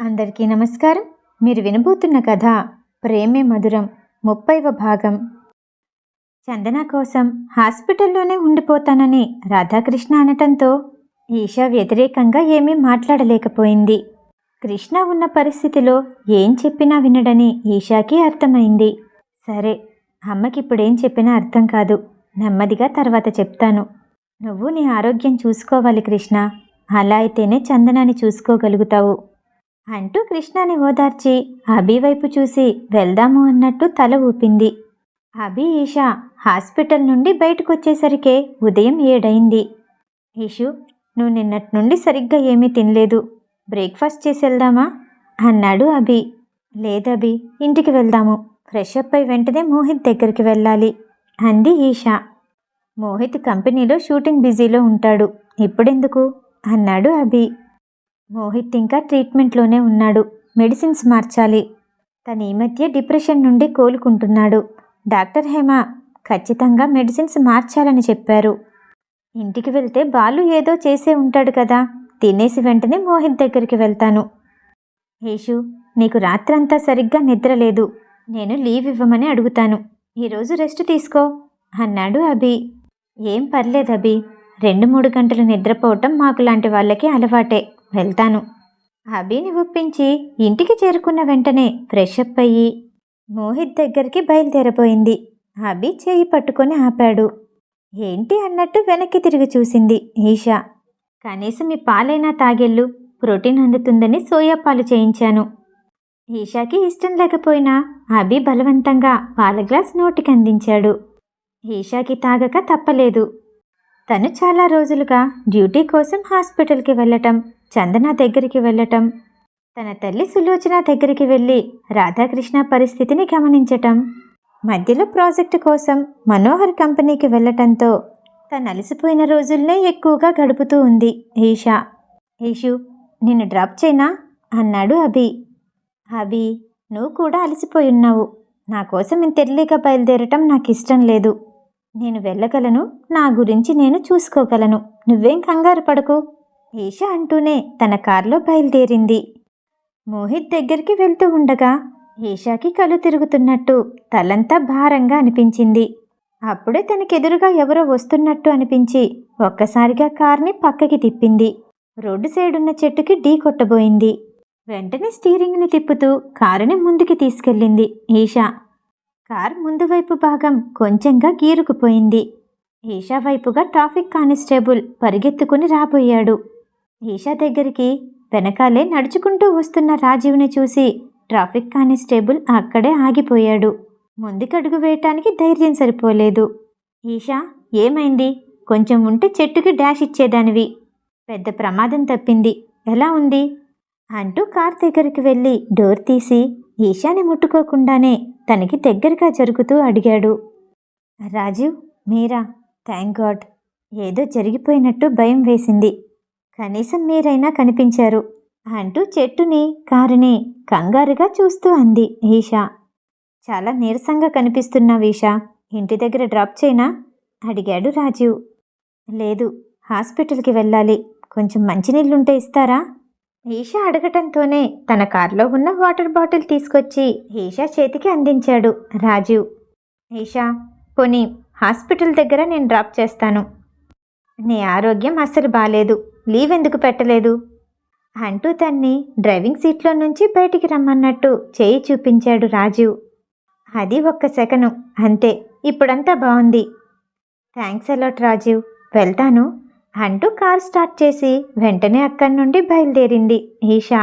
అందరికీ నమస్కారం. మీరు వినబోతున్న కథ ప్రేమే మధురం ముప్పైవ భాగం. చందన కోసం హాస్పిటల్లోనే ఉండిపోతానని రాధాకృష్ణ అనటంతో ఈషా వ్యతిరేకంగా ఏమీ మాట్లాడలేకపోయింది. కృష్ణ ఉన్న పరిస్థితిలో ఏం చెప్పినా వినడని ఈషాకి అర్థమైంది. సరే అమ్మకి ఇప్పుడేం చెప్పినా అర్థం కాదు. నెమ్మదిగా తర్వాత చెప్తాను. నువ్వు నీ ఆరోగ్యం చూసుకోవాలి కృష్ణ. అలా అయితేనే చందనాన్ని చూసుకోగలుగుతావు. అంటూ కృష్ణని ఓదార్చి అభి వైపు చూసి వెళ్దాము అన్నట్టు తల ఊపింది. అభి ఈషా హాస్పిటల్ నుండి బయటకొచ్చేసరికే ఉదయం ఏడైంది. ఈషు నువ్వు నిన్నటి నుండి సరిగ్గా ఏమీ తినలేదు. బ్రేక్ఫాస్ట్ చేసి వెళ్దామా? అన్నాడు అభి. లేదభి ఇంటికి వెళ్దాము. ఫ్రెష్ అప్ అయి వెంటనే మోహిత్ దగ్గరికి వెళ్ళాలి అంది ఈషా. మోహిత్ కంపెనీలో షూటింగ్ బిజీలో ఉంటాడు. ఇప్పుడెందుకు? అన్నాడు అభి. మోహిత్ ఇంకా ట్రీట్మెంట్లోనే ఉన్నాడు. మెడిసిన్స్ మార్చాలి. తను ఈ మధ్య డిప్రెషన్ నుండి కోలుకుంటున్నాడు. డాక్టర్ హేమ ఖచ్చితంగా మెడిసిన్స్ మార్చాలని చెప్పారు. ఇంటికి వెళ్తే బాలు ఏదో చేసే ఉంటాడు కదా. తినేసి వెంటనే మోహిత్ దగ్గరికి వెళ్తాను. యేషు నీకు రాత్రంతా సరిగ్గా నిద్ర లేదు. నేను లీవ్ ఇవ్వమని అడుగుతాను. ఈరోజు రెస్ట్ తీసుకో అన్నాడు అభి. ఏం పర్లేదు అభి. రెండు మూడు గంటలు నిద్రపోవటం మాకు లాంటి వాళ్ళకి అలవాటే. వెళ్తాను. అభిని ఒప్పించి ఇంటికి చేరుకున్న వెంటనే ఫ్రెష్ అప్ అయ్యి మోహిత్ దగ్గరికి బయలుదేరబోయింది. అభి చేయి పట్టుకొని ఆపాడు. ఏంటి అన్నట్టు వెనక్కి తిరిగి చూసింది ఈషా. కనీసం ఈ పాలైనా తాగెళ్ళు ప్రోటీన్ అందుతుందని సోయా పాలు చేయించాను. ఈషాకి ఇష్టం లేకపోయినా అభి బలవంతంగా పాల గ్లాస్ నోటికి అందించాడు. ఈషాకి తాగక తప్పలేదు. తను చాలా రోజులుగా డ్యూటీ కోసం హాస్పిటల్కి వెళ్ళటం చందన దగ్గరికి వెళ్ళటం తన తల్లి సులోచన దగ్గరికి వెళ్ళి రాధాకృష్ణ పరిస్థితిని గమనించటం మధ్యలో ప్రాజెక్టు కోసం మనోహర్ కంపెనీకి వెళ్ళటంతో తను అలసిపోయిన రోజుల్నే ఎక్కువగా గడుపుతూ ఉంది ఈషా. ఈషు నిన్ను డ్రాప్ చేయనా? అన్నాడు అభి. అభి నువ్వు కూడా అలసిపోయి ఉన్నావు. నా కోసం ఇంత ఎర్లీగా బయలుదేరటం నాకు ఇష్టం లేదు. నేను వెళ్ళగలను నా గురించి నేను చూసుకోగలను. నువ్వేం కంగారు పడకు. ఈషా అంటూనే తన కారులో బయలుదేరింది. మోహిత్ దగ్గరికి వెళ్తూ ఉండగా ఈషాకి కళ్ళు తిరుగుతున్నట్టు తలంతా భారంగా అనిపించింది. అప్పుడే తనకెదురుగా ఎవరో వస్తున్నట్టు అనిపించి ఒక్కసారిగా కార్ని పక్కకి తిప్పింది. రోడ్డు సైడున్న చెట్టుకి ఢీ కొట్టబోయింది. వెంటనే స్టీరింగ్ని తిప్పుతూ కారుని ముందుకి తీసుకెళ్ళింది ఈషా. కార్ ముందు వైపు భాగం కొంచెంగా గీరుకుపోయింది. ఈషా వైపుగా ట్రాఫిక్ కానిస్టేబుల్ పరిగెత్తుకుని రాబోయాడు. ఈషా దగ్గరికి వెనకాలే నడుచుకుంటూ వస్తున్న రాజీవ్ని చూసి ట్రాఫిక్ కానిస్టేబుల్ అక్కడే ఆగిపోయాడు. ముందుకడుగు వేయటానికి ధైర్యం సరిపోలేదు. ఈషా ఏమైంది? కొంచెం ఉంటే చెట్టుకి డాష్ ఇచ్చేదానివి. పెద్ద ప్రమాదం తప్పింది. ఎలా ఉంది? అంటూ కార్ దగ్గరికి వెళ్ళి డోర్ తీసి ఈషాని ముట్టుకోకుండానే తనకి దగ్గరగా జరుగుతూ అడిగాడు. రాజీవ్ మీరా? థ్యాంక్ గాడ్ ఏదో జరిగిపోయినట్టు భయం వేసింది. కనీసం మీరైనా కనిపించారు అంటూ చెట్టుని కారుని కంగారుగా చూస్తూ అంది ఈషా. చాలా నీరసంగా కనిపిస్తున్నావు ఈషా ఇంటి దగ్గర డ్రాప్ చేయనా? అడిగాడు రాజీవ్. లేదు హాస్పిటల్కి వెళ్ళాలి. కొంచెం మంచినీళ్ళుంటే ఇస్తారా? ఈషా అడగటంతోనే తన కారులో ఉన్న వాటర్ బాటిల్ తీసుకొచ్చి ఈషా చేతికి అందించాడు రాజీవ్. ఈషా పోనీ హాస్పిటల్ దగ్గర నేను డ్రాప్ చేస్తాను. నీ ఆరోగ్యం అస్సలు బాలేదు. లీవ్ ఎందుకు పెట్టలేదు? అంటూ తన్ని డ్రైవింగ్ సీట్లో నుంచి బయటికి రమ్మన్నట్టు చేయి చూపించాడు రాజీవ్ అది ఒక్క సెకను అంతే ఇప్పుడంతా బాగుంది థ్యాంక్స్ అలాట్ రాజీవ్ వెళ్తాను అంటూ కార్ స్టార్ట్ చేసి వెంటనే అక్కడి నుండి బయలుదేరింది ఈషా.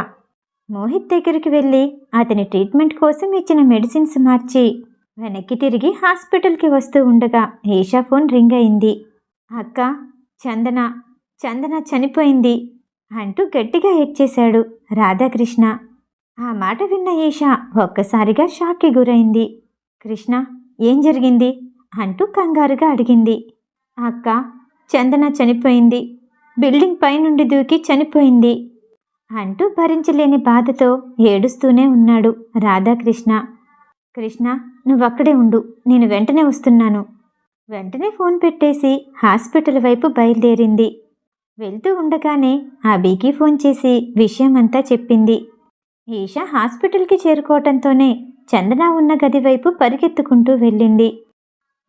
మోహిత్ దగ్గరికి వెళ్ళి అతని ట్రీట్మెంట్ కోసం ఇచ్చిన మెడిసిన్స్ మార్చి వెనక్కి తిరిగి హాస్పిటల్కి వస్తూ ఉండగా ఈషా ఫోన్ రింగ్ అయింది. అక్క చందన చందన చనిపోయింది అంటూ గట్టిగా ఏడ్చేశాడు రాధాకృష్ణ. ఆ మాట విన్న ఈషా ఒక్కసారిగా షాక్కి గురైంది. కృష్ణ ఏం జరిగింది? అంటూ కంగారుగా అడిగింది. అక్క చందన చనిపోయింది. బిల్డింగ్ పైనుండి దూకి చనిపోయింది అంటూ భరించలేని బాధతో ఏడుస్తూనే ఉన్నాడు రాధాకృష్ణ. కృష్ణ నువ్వక్కడే ఉండు నేను వెంటనే వస్తున్నాను. వెంటనే ఫోన్ పెట్టేసి హాస్పిటల్ వైపు బయలుదేరింది. వెళ్తూ ఉండగానే అబీకి ఫోన్ చేసి విషయమంతా చెప్పింది. ఈషా హాస్పిటల్కి చేరుకోవటంతోనే చందన ఉన్న గది వైపు పరిగెత్తుకుంటూ వెళ్ళింది.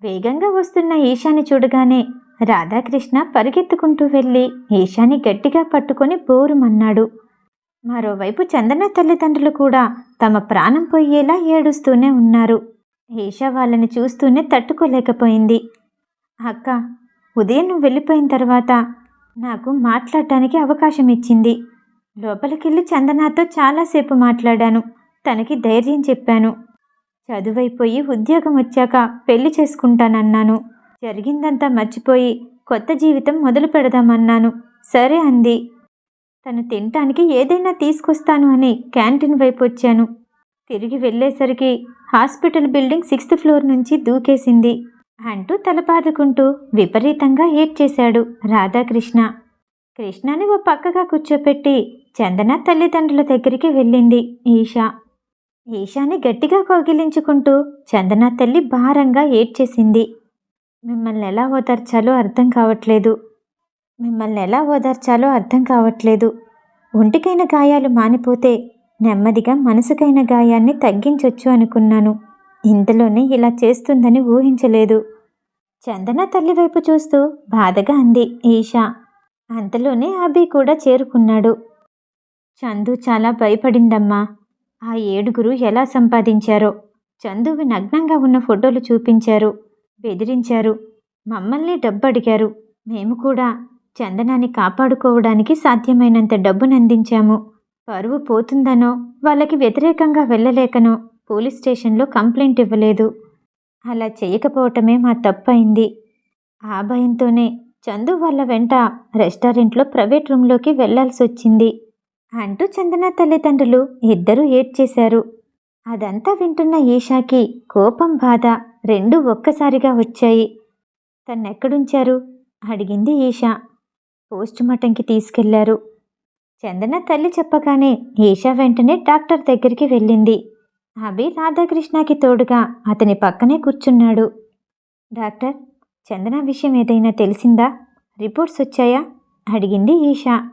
వేగంగా వస్తున్న ఈశాని చూడగానే రాధాకృష్ణ పరిగెత్తుకుంటూ వెళ్ళి ఈశాని గట్టిగా పట్టుకొని బోరుమన్నాడు మరోవైపు చందన తల్లిదండ్రులు కూడా తమ ప్రాణం పోయేలా ఏడుస్తూనే ఉన్నారు. ఈషా వాళ్ళని చూస్తూనే తట్టుకోలేకపోయింది. అక్క ఉదయం నువ్వు వెళ్ళిపోయిన తర్వాత నాకు మాట్లాడటానికి అవకాశం ఇచ్చింది లోపలికెళ్ళి చందనాతో చాలాసేపు మాట్లాడాను. తనకి ధైర్యం చెప్పాను. చదువైపోయి ఉద్యోగం వచ్చాక పెళ్ళి చేసుకుంటానన్నాను. జరిగిందంతా మర్చిపోయి కొత్త జీవితం మొదలు పెడదామన్నాను. సరే అంది. తను తినటానికి ఏదైనా తీసుకొస్తాను అని క్యాంటీన్ వైపు వచ్చాను తిరిగి వెళ్ళేసరికి హాస్పిటల్ బిల్డింగ్ సిక్స్త్ ఫ్లోర్ నుంచి దూకేసింది. అంటూ తలపాదుకుంటూ విపరీతంగా ఏడ్చేశాడు రాధాకృష్ణ. కృష్ణని ఓ పక్కగా కూర్చోపెట్టి చందన తల్లిదండ్రుల దగ్గరికి వెళ్ళింది ఈషా. ఈషాని గట్టిగా కోగిలించుకుంటూ చందన తల్లి భారంగా ఏడ్చేసింది. మిమ్మల్ని ఎలా ఓదార్చాలో అర్థం కావట్లేదు. మిమ్మల్ని ఎలా ఓదార్చాలో అర్థం కావట్లేదు. ఒంటికైన గాయాలు మానిపోతే నెమ్మదిగా మనసుకైన గాయాన్ని తగ్గించొచ్చు అనుకున్నాను. ఇంతలోనే ఇలా చేస్తుందని ఊహించలేదు. చందన తల్లి వైపు చూస్తూ బాధగా అంది ఈషా. అంతలోనే అభి కూడా చేరుకున్నాడు. చందు చాలా భయపడిందమ్మా. ఆ ఏడుగురు ఎలా సంపాదించారో. చందువి నగ్నంగా ఉన్న ఫోటోలు చూపించారు. బెదిరించారు. మమ్మల్ని డబ్బు అడిగారు. మేము కూడా చందనాన్ని కాపాడుకోవడానికి సాధ్యమైనంత డబ్బును అందించాము. పరువు పోతుందనో వాళ్ళకి వ్యతిరేకంగా వెళ్ళలేకనో పోలీస్ స్టేషన్లో కంప్లైంట్ ఇవ్వలేదు. అలా చేయకపోవటమే మా తప్పైంది. ఆ భయంతోనే చందు వాళ్ళ వెంట రెస్టారెంట్లో ప్రైవేట్ రూమ్లోకి వెళ్ళాల్సి వచ్చింది అంటూ చందన తల్లిదండ్రులు ఇద్దరూ ఏడ్చేశారు. అదంతా వింటున్న ఈషాకి కోపం బాధ రెండూ ఒక్కసారిగా వచ్చాయి. తన్నెక్కడుంచారు? అడిగింది ఈషా. పోస్ట్ మార్టంకి తీసుకెళ్ళారు. చందన తల్లి చెప్పగానే ఈషా వెంటనే డాక్టర్ దగ్గరికి వెళ్ళింది. అభి రాధాకృష్ణకి తోడుగా అతని పక్కనే కూర్చున్నాడు. డాక్టర్ చందన విషయం ఏదైనా తెలిసిందా? రిపోర్ట్స్ వచ్చాయా? అడిగింది ఈషా.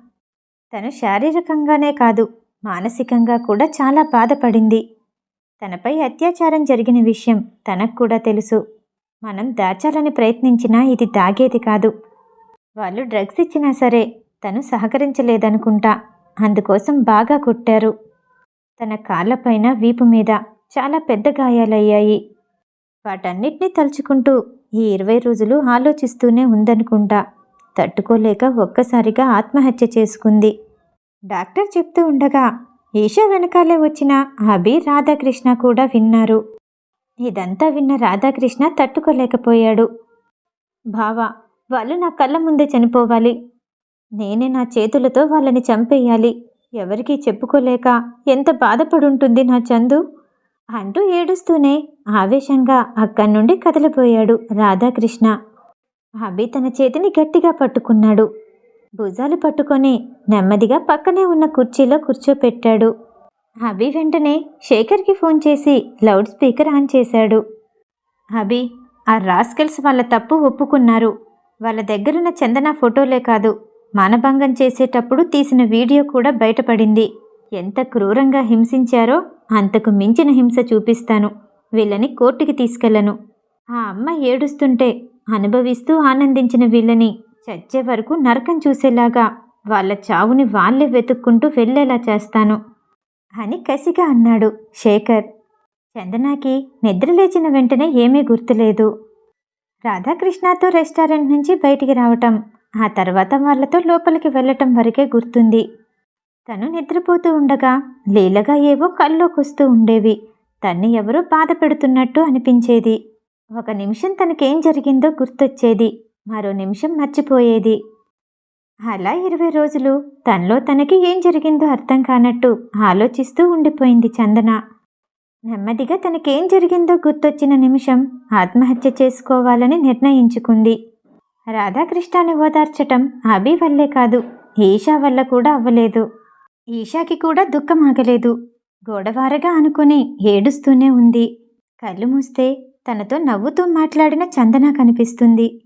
తను శారీరకంగానే కాదు మానసికంగా కూడా చాలా బాధపడింది. తనపై అత్యాచారం జరిగిన విషయం తనకు కూడా తెలుసు. మనం దాచాలని ప్రయత్నించినా ఇది దాగేది కాదు. వాళ్ళు డ్రగ్స్ ఇచ్చినా సరే తను సహకరించలేదనుకుంటా. అందుకోసం బాగా కొట్టారు. తన కాళ్ళపైన వీపు మీద చాలా పెద్ద గాయాలయ్యాయి. వాటన్నిటినీ తలుచుకుంటూ ఈ ఇరవై రోజులు ఆలోచిస్తూనే ఉందనుకుంటా. తట్టుకోలేక ఒక్కసారిగా ఆత్మహత్య చేసుకుంది. డాక్టర్ చెప్తూ ఉండగా ఈషా వెనకాలే వచ్చిన అభి రాధాకృష్ణ కూడా విన్నారు. ఇదంతా విన్న రాధాకృష్ణ తట్టుకోలేకపోయాడు. బావా వాళ్ళు నా కళ్ళ ముందే చనిపోవాలి. నేనే నా చేతులతో వాళ్ళని చంపేయాలి. ఎవరికీ చెప్పుకోలేక ఎంత బాధపడుంటుంది నా చందు? అంటూ ఏడుస్తూనే ఆవేశంగా అక్కడి నుండి కదలిపోయాడు రాధాకృష్ణ. అభి తన చేతిని గట్టిగా పట్టుకున్నాడు. భుజాలు పట్టుకొని నెమ్మదిగా పక్కనే ఉన్న కుర్చీలో కూర్చోపెట్టాడు. అభి వెంటనే శేఖర్కి ఫోన్ చేసి లౌడ్ స్పీకర్ ఆన్ చేశాడు. అభి ఆ రాస్కెల్స్ వాళ్ళ తప్పు ఒప్పుకున్నారు. వాళ్ళ దగ్గరున్న చందన ఫోటోలే కాదు మానభంగం చేసేటప్పుడు తీసిన వీడియో కూడా బయటపడింది. ఎంత క్రూరంగా హింసించారో అంతకు మించిన హింస చూపిస్తాను. వీళ్ళని కోర్టుకి తీసుకెళ్ళను. ఆ అమ్మ ఏడుస్తుంటే అనుభవిస్తూ ఆనందించిన వీళ్ళని చచ్చే వరకు నరకం చూసేలాగా వాళ్ళ చావుని వాళ్ళే వెతుక్కుంటూ వెళ్ళేలా చేస్తాను అని కసిగా అన్నాడు శేఖర్. చందనాకి నిద్రలేచిన వెంటనే ఏమీ గుర్తులేదు. రాధాకృష్ణతో రెస్టారెంట్ నుంచి బయటికి రావటం ఆ తర్వాత వాళ్ళతో లోపలికి వెళ్ళటం వరకే గుర్తుంది. తను నిద్రపోతూ ఉండగా లీలగా ఏవో కల్లోకొస్తూ ఉండేవి. తన్ని ఎవరో బాధ పెడుతున్నట్టు అనిపించేది. ఒక నిమిషం తనకేం జరిగిందో గుర్తొచ్చేది. మరో నిమిషం మర్చిపోయేది. అలా ఇరవై రోజులు తనలో తనకి ఏం జరిగిందో అర్థం కానట్టు ఆలోచిస్తూ ఉండిపోయింది చందన. నెమ్మదిగా తనకేం జరిగిందో గుర్తొచ్చిన నిమిషం ఆత్మహత్య చేసుకోవాలని నిర్ణయించుకుంది. రాధాకృష్ణాన్ని ఓదార్చటం అభి వల్లే కాదు ఈషా వల్ల కూడా అవ్వలేదు. ఈషాకి కూడా దుఃఖం ఆగలేదు. గోడవారగా అనుకుని ఏడుస్తూనే ఉంది. కళ్ళు మూస్తే తనతో నవ్వుతూ మాట్లాడిన చందన కనిపిస్తుంది.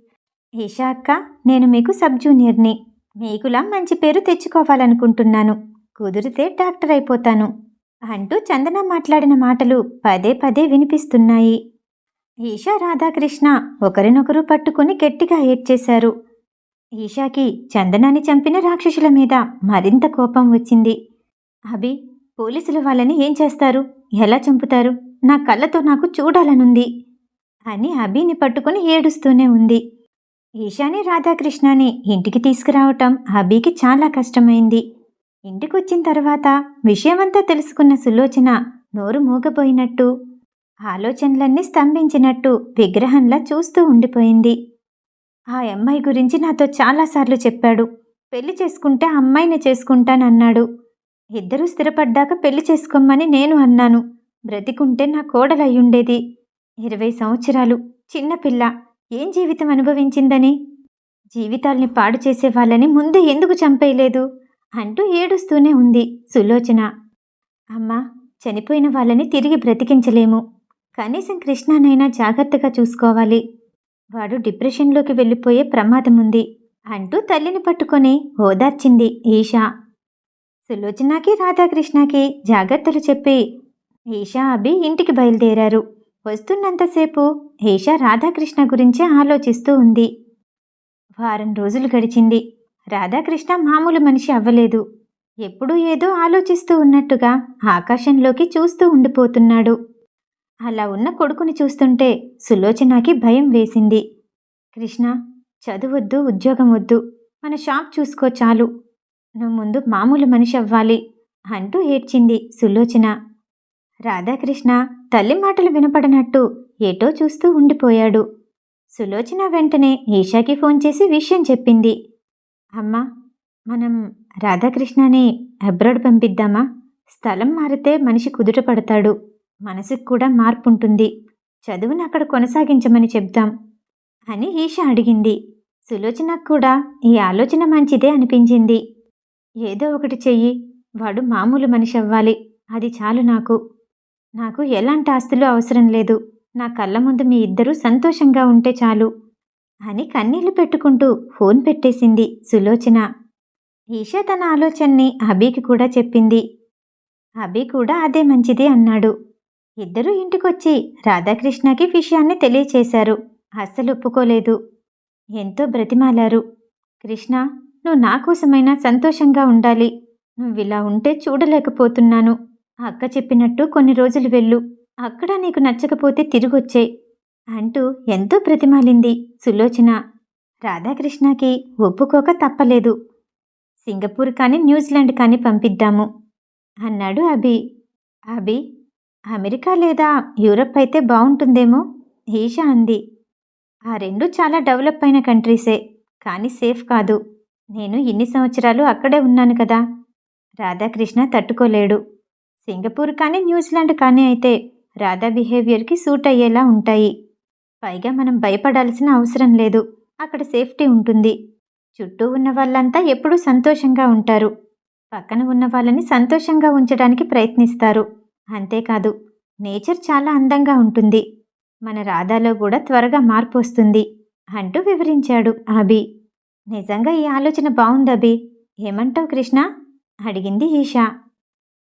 ఈషా అక్క నేను మీకు సబ్ జూనియర్ని. మీకులా మంచి పేరు తెచ్చుకోవాలనుకుంటున్నాను. కుదిరితే డాక్టర్ అయిపోతాను. అంటూ చందన మాట్లాడిన మాటలు పదే పదే వినిపిస్తున్నాయి. ఈషా రాధాకృష్ణ ఒకరినొకరు పట్టుకుని గట్టిగా ఏడ్చేశారు. ఈషాకి చందనాన్ని చంపిన రాక్షసుల మీద మరింత కోపం వచ్చింది. అభి పోలీసులు వాళ్ళని ఏం చేస్తారు? ఎలా చంపుతారు? నా కళ్ళతో నాకు చూడాలనుంది అని అభిని పట్టుకుని ఏడుస్తూనే ఉంది. ఈశాని రాధాకృష్ణని ఇంటికి తీసుకురావటం అభికి చాలా కష్టమైంది. ఇంటికొచ్చిన తర్వాత విషయమంతా తెలుసుకున్న సులోచన నోరు మూగపోయినట్టు ఆలోచనలన్నీ స్తంభించినట్టు విగ్రహంలా చూస్తూ ఉండిపోయింది. ఆ అమ్మాయి గురించి నాతో చాలాసార్లు చెప్పాడు. పెళ్ళి చేసుకుంటే అమ్మాయిని చేసుకుంటానన్నాడు. ఇద్దరూ స్థిరపడ్డాక పెళ్ళి చేసుకోమని నేను అన్నాను. బ్రతికుంటే నా కోడలయ్యుండేది ఇరవై సంవత్సరాలు. చిన్నపిల్ల ఏం జీవితం అనుభవించిందని? జీవితాల్ని పాడు చేసే వాళ్ళని ముందే ఎందుకు చంపేయలేదు? అంటూ ఏడుస్తూనే ఉంది సులోచన. అమ్మా చనిపోయిన వాళ్ళని తిరిగి బ్రతికించలేము. కనీసం కృష్ణనైనా జాగ్రత్తగా చూసుకోవాలి. వాడు డిప్రెషన్లోకి వెళ్ళిపోయే ప్రమాదం ఉంది అంటూ తల్లిని పట్టుకొని ఓదార్చింది ఈషా. సులోచనకి రాధాకృష్ణకి జాగ్రత్తలు చెప్పి ఈషా అభి ఇంటికి బయలుదేరారు. వస్తున్నంతసేపు ఈషా రాధాకృష్ణ గురించే ఆలోచిస్తూ ఉంది. వారం రోజులు గడిచింది. రాధాకృష్ణ మామూలు మనిషి అవ్వలేదు. ఎప్పుడూ ఏదో ఆలోచిస్తూ ఉన్నట్టుగా ఆకాశంలోకి చూస్తూ ఉండిపోతున్నాడు. అలా ఉన్న కొడుకుని చూస్తుంటే సులోచనకి భయం వేసింది. కృష్ణ చదువొద్దు ఉద్యోగం వద్దు మన షాప్ చూసుకో చాలు. నువ్వు ముందు మామూలు మనిషి అవ్వాలి అంటూ ఏడ్చింది సులోచన. రాధాకృష్ణ తల్లి మాటలు వినపడనట్టు ఏటో చూస్తూ ఉండిపోయాడు. సులోచన వెంటనే ఈషాకి ఫోన్ చేసి విషయం చెప్పింది. అమ్మా మనం రాధాకృష్ణని అబ్రాడ్ పంపిద్దామా? స్థలం మారితే మనిషి కుదుట పడతాడు. మనసుకు కూడా మార్పు ఉంటుంది చదువును అక్కడ కొనసాగించమని చెప్దాం అని ఈష అడిగింది. సులోచనకు కూడా ఈ ఆలోచన మంచిదే అనిపించింది. ఏదో ఒకటి చెయ్యి వాడు మామూలు మనిషి అవ్వాలి. అది చాలు నాకు. నాకు ఎలాంటి ఆస్తులు అవసరం లేదు. నా కళ్ళ ముందు మీ ఇద్దరూ సంతోషంగా ఉంటే చాలు అని కన్నీళ్ళు పెట్టుకుంటూ ఫోన్ పెట్టేసింది సులోచన. ఈష తన ఆలోచనని అబీకి కూడా చెప్పింది. అబీ కూడా అదే మంచిది అన్నాడు. ఇద్దరూ ఇంటికొచ్చి రాధాకృష్ణకి విషయాన్ని తెలియచేశారు. అస్సలు ఒప్పుకోలేదు ఎంతో బ్రతిమాలారు. కృష్ణ నువ్వు నా కోసమైనా సంతోషంగా ఉండాలి. నువ్విలా ఉంటే చూడలేకపోతున్నాను. అక్క చెప్పినట్టు కొన్ని రోజులు వెళ్ళు. అక్కడ నీకు నచ్చకపోతే తిరిగొచ్చే అంటూ ఎంతో ప్రతిమాలింది సులోచన. రాధాకృష్ణకి ఒప్పుకోక తప్పలేదు. సింగపూర్ కానీ న్యూజిలాండ్ కానీ పంపిద్దాము అన్నాడు అభి. అభి అమెరికా లేదా యూరప్ అయితే బాగుంటుందేమో? ఈషా అంది. ఆ రెండు చాలా డెవలప్ అయిన కంట్రీసే కానీ సేఫ్ కాదు. నేను ఇన్ని సంవత్సరాలు అక్కడే ఉన్నాను కదా. రాధాకృష్ణ తట్టుకోలేడు. సింగపూర్ కానీ న్యూజిలాండ్ కానీ అయితే రాధా బిహేవియర్కి సూట్ అయ్యేలా ఉంటాయి. పైగా మనం భయపడాల్సిన అవసరం లేదు. అక్కడ సేఫ్టీ ఉంటుంది. చుట్టూ ఉన్న వాళ్ళంతా ఎప్పుడూ సంతోషంగా ఉంటారు. పక్కన ఉన్న వాళ్ళని సంతోషంగా ఉంచడానికి ప్రయత్నిస్తారు. అంతేకాదు నేచర్ చాలా అందంగా ఉంటుంది. మన రాధాలో కూడా త్వరగా మార్పు వస్తుంది అంటూ వివరించాడు అభి. నిజంగా ఈ ఆలోచన బాగుంది అభి. ఏమంటావు కృష్ణ? అడిగింది ఈషా.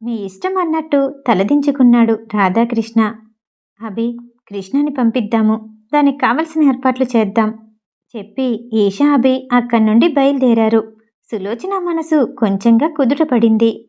మీ ఇష్టం అన్నట్టు తలదించుకున్నాడు రాధాకృష్ణ. అభి కృష్ణని పంపిద్దాము. దానికి కావలసిన ఏర్పాట్లు చేద్దాం. చెప్పి ఈషా అభి అక్కడి నుండి బయలుదేరారు. సులోచన మనసు కొంచెంగా కుదుటపడింది.